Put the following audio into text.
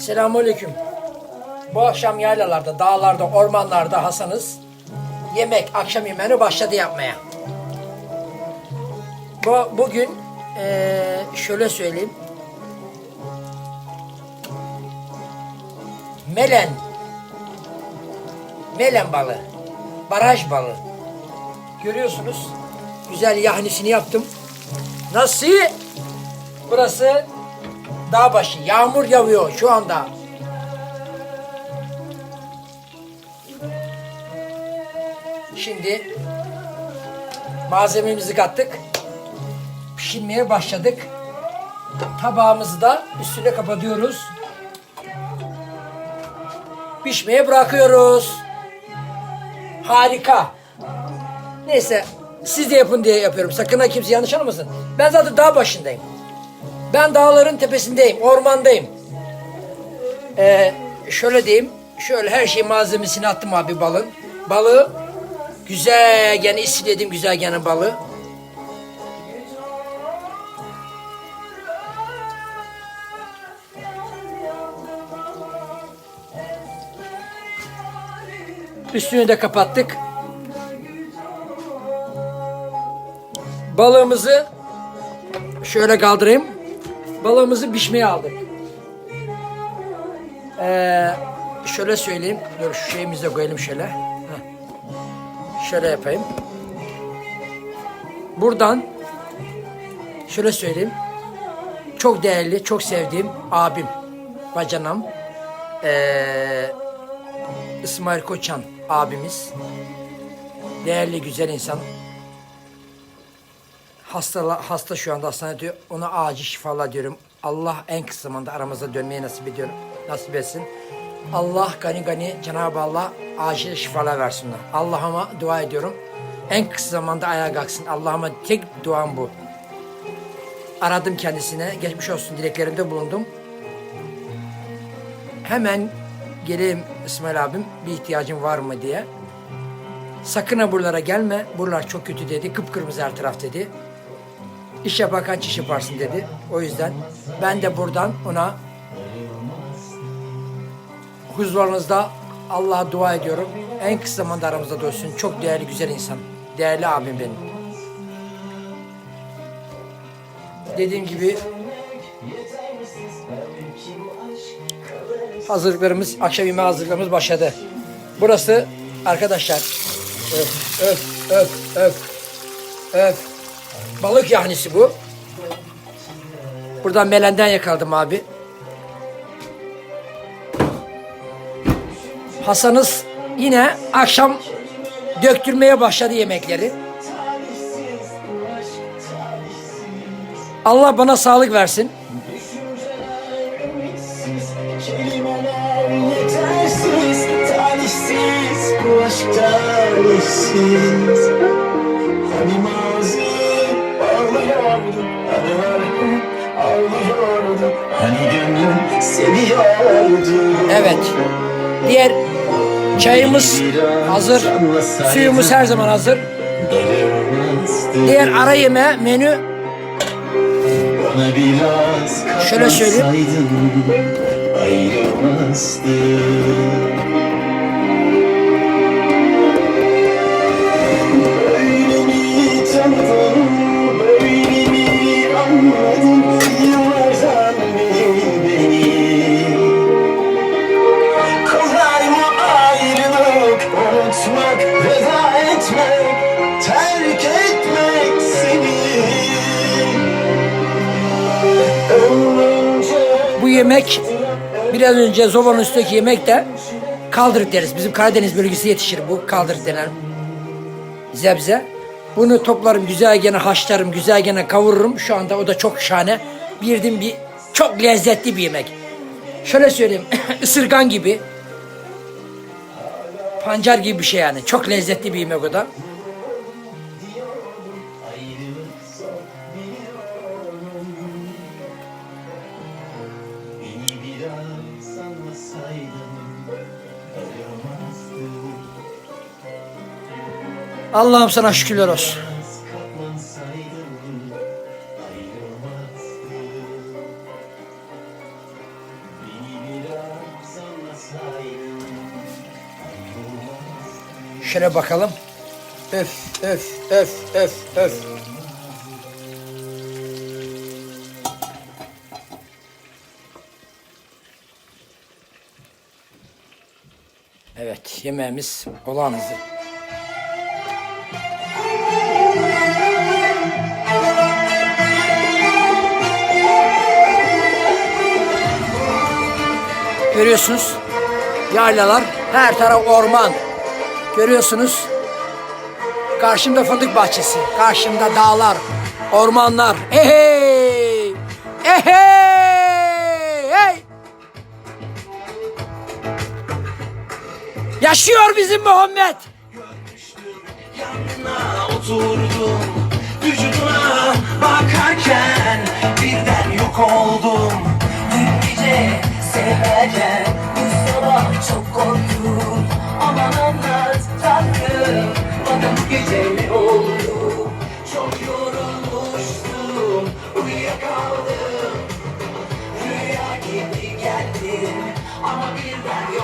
Selamünaleyküm. Bu akşam yaylalarda, dağlarda, ormanlarda Hasan'ız yemek, akşam yemeğini başladı yapmaya. Bu, bugün eee, şöyle söyleyeyim. Melen. Melen balığı. Baraj balığı. Görüyorsunuz. Güzel yahnisini yaptım. Nasıl? Burası dağ başı. Yağmur yağıyor şu anda. Şimdi malzememizi kattık. Pişirmeye başladık. Tabağımızı da üstüne kapatıyoruz. Pişmeye bırakıyoruz. Harika. Neyse siz de yapın diye yapıyorum. Sakın ha kimse yanlış anlamasın. Ben zaten dağ başındayım. Ben dağların tepesindeyim, ormandayım. Ee, şöyle diyeyim, şöyle her şey malzemesini attım abi balın. Balığı güzel gene istiledim güzel gene balığı. Üstünü de kapattık. Balığımızı şöyle kaldırayım. Balığımızı pişmeye aldık. Ee, şöyle söyleyeyim. Dur şu şeyimizi de koyalım şöyle. Heh. Şöyle yapayım. Buradan şöyle söyleyeyim. Çok değerli, çok sevdiğim abim, bacanam. Ee, İsmail Koçan abimiz. Değerli, güzel insan. Hasta, hasta şu anda hastanede diyor. Ona acil şifalar diyorum. Allah en kısa zamanda aramıza dönmeyi nasip ediyor. Nasip etsin. Allah gani gani Cenab-ı Allah acil şifalar versin. ona. Allah'ıma dua ediyorum. En kısa zamanda ayağa kalksın. Allah'ıma tek duam bu. Aradım kendisine. Geçmiş olsun dileklerimde bulundum. Hemen geleyim İsmail abim bir ihtiyacın var mı diye. Sakın ha buralara gelme. Buralar çok kötü dedi. Kıpkırmızı her taraf dedi. İş yaparken çiş yaparsın dedi. O yüzden ben de buradan ona huzurlarınızda Allah'a dua ediyorum. En kısa zamanda aramızda dönsün. Çok değerli, güzel insan. Değerli abim benim. Dediğim gibi hazırlıklarımız, akşam yemeği hazırlıklarımız başladı. Burası arkadaşlar öf öf öf öf öf balık yahnisi bu. Buradan melenden yakaladım abi. Hasan'ız yine akşam döktürmeye başladı yemekleri. Allah bana sağlık versin. Bu aşk talihsiz. Evet. Diğer çayımız hazır. Suyumuz her zaman hazır. Diğer ara yeme menü Şöyle söyleyeyim. Yemek biraz önce zobanın üstteki yemek de kaldırık deriz. Bizim Karadeniz bölgesi yetişir bu kaldırık denen zebze. Bunu toplarım güzel gene haşlarım güzel gene kavururum. Şu anda o da çok şahane. Birdim bir çok lezzetli bir yemek. Şöyle söyleyeyim ısırgan gibi pancar gibi bir şey yani. Çok lezzetli bir yemek o da. Allah'ım sana şükürler olsun. Şöyle bakalım. Öf, öf, öf, öf, öf. Evet, yemeğimiz olağan. Görüyorsunuz yaylalar, her taraf orman. Görüyorsunuz. Karşımda fındık bahçesi, karşımda dağlar, ormanlar. Ehey! Ehey! Hey! Yaşıyor bizim Muhammed. Oturdum Vücuduna bakarken Birden yok oldum severken Bu sabah çok korktum. Aman anlat tatlım. Bana bu gece ne oldu? Çok yorulmuştum. Uyuyakaldım. Rüya gibi geldim. Ama birden